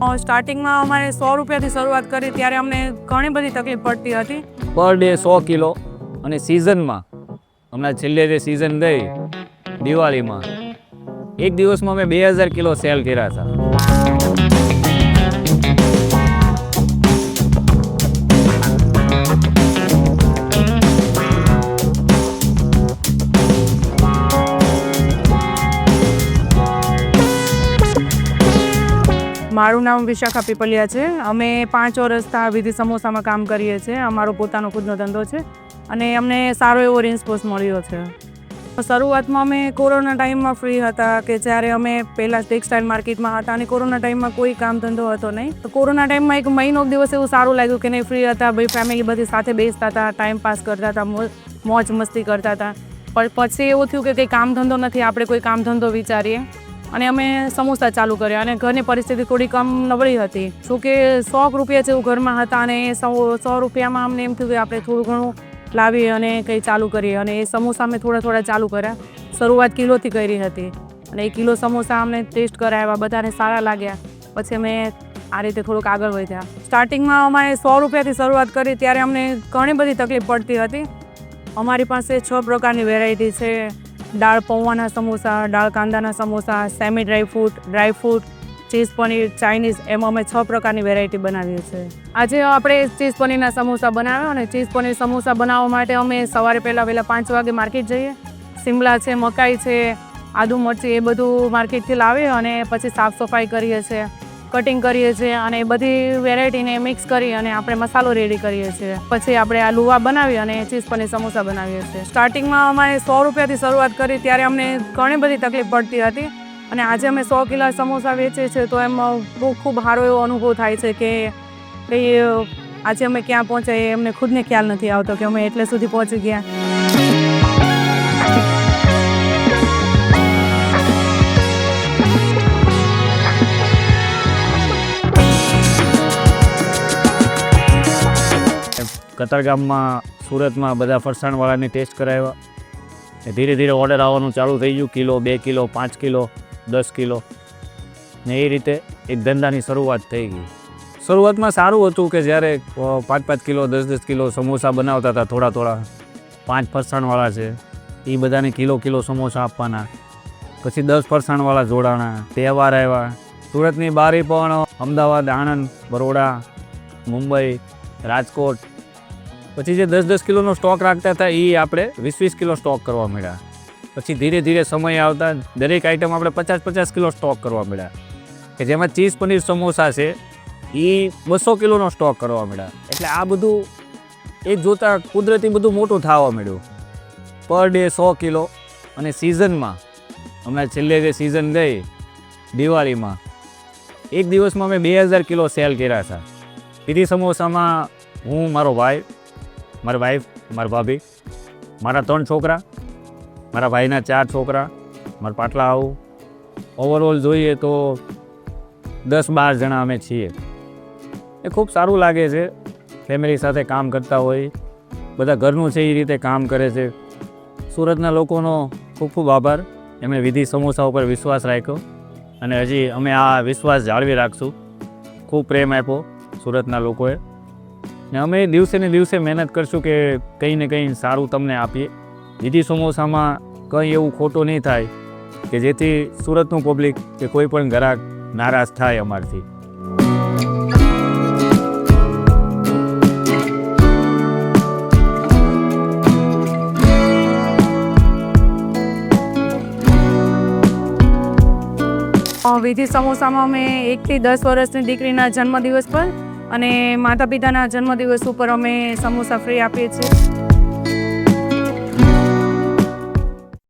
સ્ટાર્ટિંગમાં અમારે સો રૂપિયાથી શરૂઆત કરી ત્યારે અમને ઘણી બધી તકલીફ પડતી હતી. પર ડે સો કિલો અને સિઝનમાં હમણાં છેલ્લે જે સિઝન ગઈ, દિવાળીમાં, એક દિવસમાં અમે બે હજાર કિલો સેલ કર્યા હતા. મારું નામ વિશાખા પીપલિયા છે. અમે પાંચ વર્ષથી વિધિ સમોસામાં કામ કરીએ છીએ. અમારો પોતાનો ખુદનો ધંધો છે અને અમને સારો એવો રિસ્પોન્સ મળ્યો છે. શરૂઆતમાં અમે કોરોના ટાઈમમાં ફ્રી હતા કે જ્યારે અમે પહેલાં ટેક્સટાઇલ માર્કેટમાં હતા અને કોરોના ટાઈમમાં કોઈ કામ ધંધો હતો નહીં. તો કોરોના ટાઈમમાં એક મહિનો દિવસ એવું સારું લાગ્યું કે નહીં ફ્રી હતા, ભાઈ ફેમિલી બધી સાથે બેસતા હતા ટાઈમ પાસ કરતા હતા મોજ મસ્તી કરતા હતા. પણ પછી એવું થયું કે કંઈ કામ ધંધો નથી, આપણે કોઈ કામ ધંધો વિચારીએ. અને અમે સમોસા ચાલુ કર્યા અને ઘરની પરિસ્થિતિ થોડી કમ નબળી હતી. શું કે સો રૂપિયા જેવું ઘરમાં હતા અને એ સો સો રૂપિયામાં અમને એમ થયું કે આપણે થોડું ઘણું લાવીએ અને કંઈ ચાલુ કરીએ. અને એ સમોસા અમે થોડા થોડા ચાલુ કર્યા. શરૂઆત કિલોથી કરી હતી. અને એ કિલો સમોસા અમને ટેસ્ટ કરાવ્યા, બધાને સારા લાગ્યા. પછી અમે આ રીતે થોડુંક આગળ વધ્યા. સ્ટાર્ટિંગમાં અમારે સો રૂપિયાથી શરૂઆત કરી, ત્યારે અમને ઘણી બધી તકલીફ પડતી હતી. અમારી પાસે છ પ્રકારની વેરાયટી છે. દાળ પૌવાના સમોસા, દાળ કાંદાના samosa, semi dry fruit dry fruit, cheese paneer, Chinese, એમ અમે છ પ્રકારની વેરાયટી બનાવીએ છીએ. આજે આપણે ચીઝ પનીરના સમોસા બનાવ્યા અને ચીઝ પનીર સમોસા બનાવવા માટે અમે સવારે પહેલાં વહેલા પાંચ વાગે માર્કેટ જઈએ. સિમલા છે, મકાઈ છે, આદુ મરચી એ બધું માર્કેટથી લાવીએ અને પછી સાફ સફાઈ કરીએ છીએ. કટિંગ કરીએ છીએ અને એ બધી વેરાયટીને મિક્સ કરી અને આપણે મસાલો રેડી કરીએ છીએ. પછી આપણે આ લુવા બનાવી અને ચીઝ પનીર સમોસા બનાવીએ છીએ. સ્ટાર્ટિંગમાં અમારે સો રૂપિયાથી શરૂઆત કરી ત્યારે અમને ઘણી બધી તકલીફ પડતી હતી અને આજે અમે સો કિલો સમોસા વેચીએ છીએ તો એમ બહુ ખૂબ સારો એવો અનુભવ થાય છે કે આજે અમે ક્યાં પહોંચ્યા એ અમને ખુદને ખ્યાલ નથી આવતો કે અમે એટલે સુધી પહોંચી ગયા. કતારગામમાં સુરતમાં બધા ફરસાણવાળાને ટેસ્ટ કરાવ્યા. ને ધીરે ધીરે ઓર્ડર આવવાનું ચાલુ થઈ ગયું. કિલો, બે કિલો, પાંચ કિલો, દસ કિલો. ને એ રીતે એક ધંધાની શરૂઆત થઈ ગઈ. શરૂઆતમાં સારું હતું કે જ્યારે પાંચ પાંચ કિલો, દસ દસ કિલો સમોસા બનાવતા હતા થોડા થોડા. પાંચ ફરસાણવાળા છે. એ બધાને કિલો કિલો સમોસા આપવાના. પછી દસ ફરસાણવાળા જોડાણા, તહેવાર આવ્યા. સુરતની બારી પણ અમદાવાદ, આણંદ, બરોડા, મુંબઈ, રાજકોટ પછી જે દસ દસ કિલોનો સ્ટોક રાખતા હતા એ આપણે વીસ વીસ કિલો સ્ટોક કરવા મળ્યા. પછી ધીરે ધીરે સમય આવતા દરેક આઈટમ આપણે પચાસ પચાસ કિલો સ્ટોક કરવા મળ્યા. કે જેમાં ચીઝ પનીર સમોસા છે એ બસો કિલોનો સ્ટોક કરવા મળ્યા. એટલે આ બધું એ જોતાં કુદરતી બધું મોટું થવા મળ્યું. પર ડે સો કિલો અને સિઝનમાં હમણાં છેલ્લે જે સિઝન ગઈ, દિવાળીમાં, એક દિવસમાં અમે બે હજાર કિલો સેલ કર્યા હતા. પીધી સમોસામાં હું, મારો ભાઈ મારી વાઈફ મારા ભાભી, મારા ત્રણ છોકરા, મારા ભાઈના ચાર છોકરા, મારા પાટલા આવું. ઓવરઓલ જોઈએ તો દસ બાર જણા અમે છીએ. એ ખૂબ સારું લાગે છે. ફેમિલી સાથે કામ કરતા હોય, બધા ઘરનું છે એ રીતે કામ કરે છે. સુરતના લોકોનો ખૂબ ખૂબ આભાર. એમણે વિધિ સમોસા ઉપર વિશ્વાસ રાખ્યો અને હજી અમે આ વિશ્વાસ જાળવી રાખશું. ખૂબ પ્રેમ આપ્યો સુરતના લોકોએ. ને અમે દિવસે ને દિવસે મહેનત કરશું કે કંઈ ને કંઈ સારું તમને આપીએ. વિધિ સમોસામાં કંઈ એવું ખોટું નહીં થાય કે જેથી સુરતનું પબ્લિક કે કોઈ પણ ગ્રાહક નારાજ થાય અમારથી. વિધિ સમોસામાં અમે એકથી દસ વર્ષની દીકરીના જન્મદિવસ પર અને માતા પિતાના જન્મદિવસ ઉપર અમે સમોસા ફ્રી આપીએ છીએ.